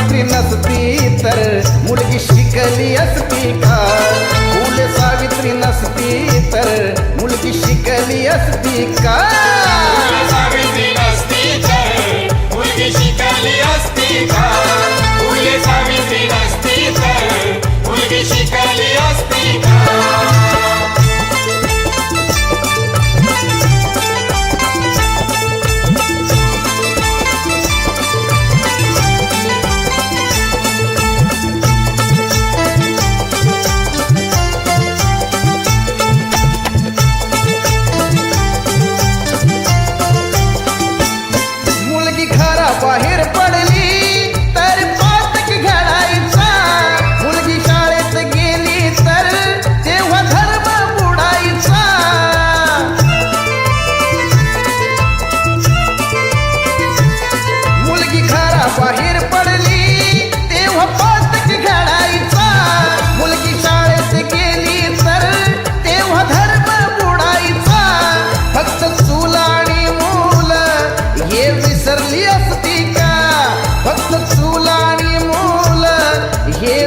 नोकरी नसती तर मुलगी शिकली असती का? फुले सावित्री नसती तर मुलगी शिकली असती का? बाहेर पडली तेव्हा पातक घडायचा. मुलगी शाळेत गेली तर तेव्हा धर्म बुडायचा. फक्त चुला आणि मूल हे विसरली असती का? फक्त चुला आणि मूल हे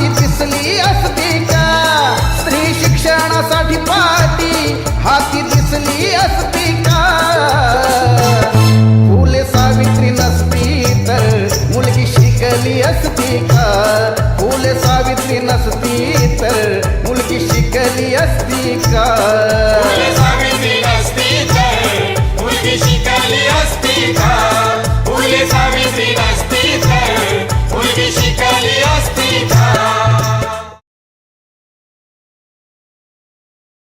छाती दिसली असती का? स्त्री शिक्षणासाठी पाहती हाती दिसली असती का?